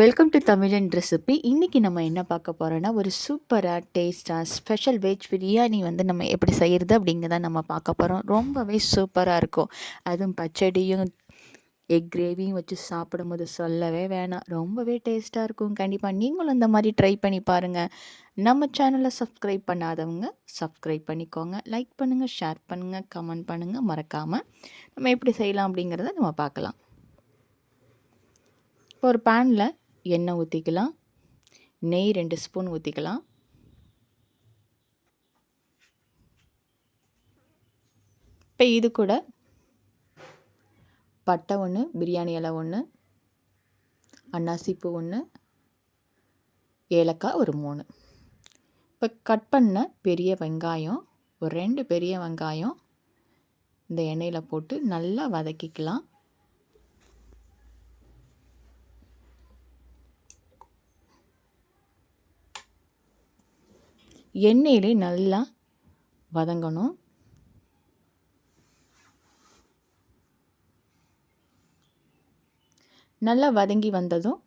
Welcome to தமிழன் recipe இன்றைக்கி நம்ம என்ன பார்க்க போகிறோன்னா ஒரு சூப்பராக டேஸ்ட்டாக ஸ்பெஷல் வெஜ் பிரியாணி வந்து நம்ம எப்படி செய்கிறது அப்படிங்கிறத நம்ம பார்க்க போகிறோம் ரொம்பவே சூப்பராக இருக்கும். அதுவும் பச்சடியும் எக் கிரேவியும் வச்சு சாப்பிடும்போது சொல்லவே வேணாம். ரொம்பவே டேஸ்ட்டாக இருக்கும். கண்டிப்பாக நீங்களும் இந்த மாதிரி ட்ரை பண்ணி பாருங்கள் நம்ம சேனலை சப்ஸ்கிரைப் பண்ணாதவங்க சப்ஸ்கிரைப் பண்ணிக்கோங்க. லைக் பண்ணுங்கள் ஷேர் பண்ணுங்கள் கமெண்ட் பண்ணுங்கள் மறக்காமல் நம்ம எப்படி செய்யலாம் அப்படிங்கிறத நம்ம பார்க்கலாம். இப்போ ஒரு பேனில் எண்ணெய் ஊற்றிக்கலாம் நெய் ரெண்டு ஸ்பூன் ஊற்றிக்கலாம் இப்போ இது கூட பட்டை ஒன்று பிரியாணி இலை ஒன்று அன்னாசிப்பூ ஒன்று ஏலக்காய் ஒரு மூணு. இப்போ கட் பண்ண பெரிய வெங்காயம் ஒரு ரெண்டு பெரிய வெங்காயம் இந்த எண்ணெயில் போட்டு நல்லா வதக்கிக்கலாம். எண்ணெயிலே நல்லா வதங்கணும். நல்லா வதங்கி வந்ததும்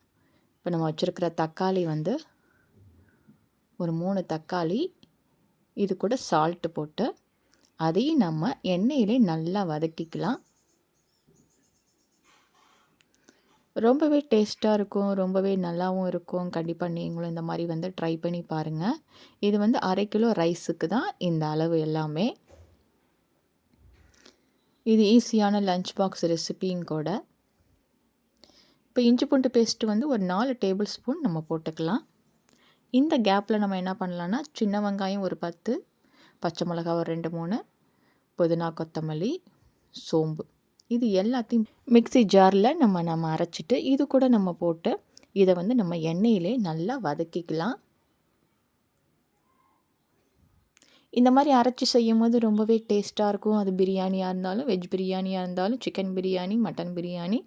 இப்போ நம்ம வச்சுருக்கிற தக்காளி வந்து ஒரு மூணு தக்காளி இது கூட சால்ட்டு போட்டு அதையும் நம்ம எண்ணெயிலே நல்லா வதக்கிக்கலாம். ரொம்பவே டேஸ்ட்டாக இருக்கும் ரொம்பவே நல்லாவும் இருக்கும். கண்டிப்பாக நீங்களும் இந்த மாதிரி வந்து ட்ரை பண்ணி பாருங்கள் இது வந்து அரை கிலோ ரைஸுக்கு தான் இந்த அளவு எல்லாமே. இது ஈஸியான லஞ்ச் பாக்ஸ் ரெசிபியும் கூட. இப்போ இஞ்சி பூண்டு பேஸ்ட்டு வந்து ஒரு நாலு டேபிள் ஸ்பூன் நம்ம போட்டுக்கலாம். இந்த கேப்பில் நம்ம என்ன பண்ணலான்னா சின்ன வெங்காயம் ஒரு பத்து பச்சை மிளகா ஒரு ரெண்டு மூணு புதினா கொத்தமல்லி சோம்பு. இது எல்லாத்தையும் மிக்சி ஜாரில் நம்ம நம்ம அரைச்சிட்டு இது கூட நம்ம போட்டு இதை வந்து நம்ம எண்ணெயிலே நல்லா வதக்கிக்கலாம். இந்த மாதிரி அரைச்சி செய்யும் போது ரொம்பவே டேஸ்ட்டாக இருக்கும். அது பிரியாணியாக இருந்தாலும் வெஜ் பிரியாணியாக இருந்தாலும் சிக்கன் பிரியாணி மட்டன் பிரியாணி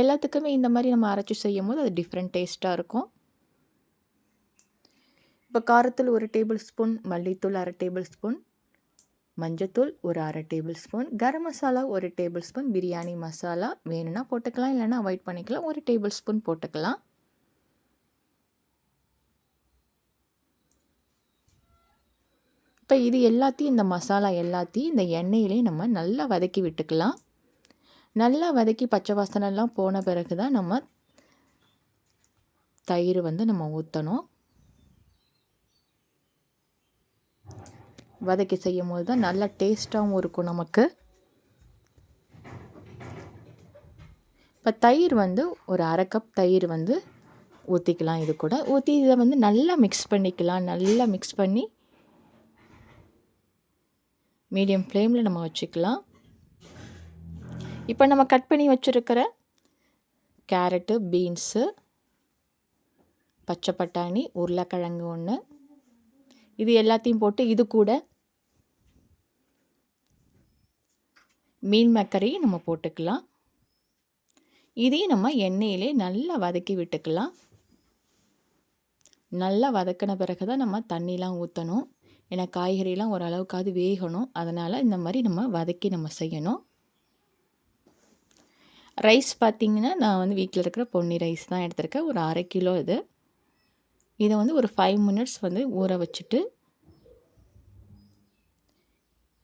எல்லாத்துக்குமே இந்த மாதிரி நம்ம அரைச்சி செய்யும் போது அது டிஃப்ரெண்ட் டேஸ்ட்டாக இருக்கும். இப்போ காரத்தில் ஒரு டேபிள் ஸ்பூன் மல்லித்தூள் அரை டேபிள் ஸ்பூன் மஞ்சத்தூள் ஒரு அரை டேபிள் ஸ்பூன். கரம் மசாலா ஒரு டேபிள் ஸ்பூன். பிரியாணி மசாலா வேணும்னா போட்டுக்கலாம். இல்லைன்னா அவாய்ட் பண்ணிக்கலாம். ஒரு டேபிள் ஸ்பூன் போட்டுக்கலாம். இப்போ இது எல்லாத்தையும் இந்த மசாலா எல்லாத்தையும் இந்த எண்ணெயிலே நம்ம நல்லா வதக்கி விட்டுக்கலாம். நல்லா வதக்கி பச்சை வாசனைலாம் போன பிறகு தான் நம்ம தயிர் வந்து நம்ம ஊற்றணும் வதக்கி செய்யும் போது தான் நல்லா டேஸ்ட்டாகவும் இருக்கும் நமக்கு. இப்போ தயிர் வந்து ஒரு அரை கப் தயிர் வந்து ஊற்றிக்கலாம் இது கூட ஊற்றி இதை வந்து நல்லா மிக்ஸ் பண்ணிக்கலாம். நல்லா மிக்ஸ் பண்ணி மீடியம் ஃப்ளேமில் நம்ம வச்சுக்கலாம். இப்போ நம்ம கட் பண்ணி வச்சுருக்கிற கேரட்டு பீன்ஸு பச்சை பட்டாணி உருளைக்கிழங்கு ஒன்று இது எல்லாத்தையும் போட்டு இது கூட மீன் மக்கரையும் நம்ம போட்டுக்கலாம். இதையும் நம்ம எண்ணெயிலே நல்லா வதக்கி விட்டுக்கலாம். நல்லா வதக்கின பிறகு தான் நம்ம தண்ணிலாம் ஊற்றணும் ஏன்னா காய்கறிலாம் ஓரளவுக்காவது வேகணும். அதனால் இந்த மாதிரி நம்ம வதக்கி நம்ம செய்யணும். ரைஸ் பார்த்திங்கன்னா நான் வந்து வீட்டில் இருக்கிற பொன்னி ரைஸ் தான் எடுத்திருக்கேன். ஒரு அரை கிலோ இது. இதை வந்து ஒரு ஃபைவ் மினிட்ஸ் வந்து ஊற வச்சுட்டு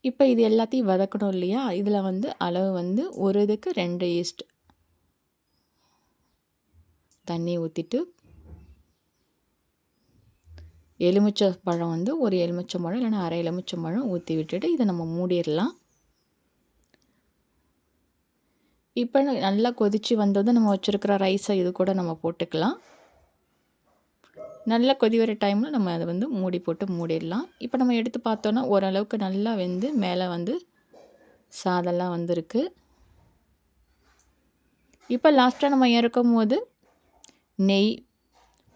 இப்போ இது எல்லாத்தையும் வதக்கணும் இல்லையா? இதில் வந்து அளவு வந்து ஒரு இதுக்கு ரெண்டு ஈஸ்ட் தண்ணி ஊற்றிட்டு எலுமிச்சை பழம் வந்து ஒரு எலுமிச்சை பழம் இல்லைன்னா அரை எலுமிச்சை பழம் ஊற்றி விட்டுட்டு இதை நம்ம மூடிடலாம். இப்போ நல்லா கொதித்து வந்ததும் நம்ம வச்சுருக்கிற ரைஸை இது கூட நம்ம போட்டுக்கலாம். நல்லா கொதி வர டைமில் நம்ம அதை வந்து மூடி போட்டு மூடிடலாம். இப்போ நம்ம எடுத்து பார்த்தோன்னா ஓரளவுக்கு நல்லா வெந்து மேலே வந்து சாதெல்லாம் வந்திருக்கு. இப்போ லாஸ்ட்டாக நம்ம இறக்கும் போது நெய்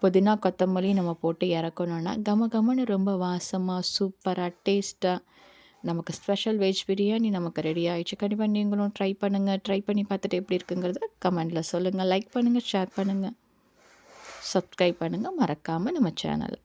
புதினா கொத்தமல்லி நம்ம போட்டு இறக்கணுன்னா கம கமன்னு ரொம்ப வாசமாக சூப்பராக டேஸ்ட்டாக நமக்கு ஸ்பெஷல் வெஜ் பிரியாணி நமக்கு ரெடி ஆகிடுச்சு கண்டிப்பாக நீங்களும் ட்ரை பண்ணுங்கள் ட்ரை பண்ணி பார்த்துட்டு எப்படி இருக்குங்கிறத கமெண்டில் சொல்லுங்கள் லைக் பண்ணுங்கள் ஷேர் பண்ணுங்கள் சப்ஸ்கிரைப் பண்ணுங்கள் மறக்காமல் நம்ம சேனலை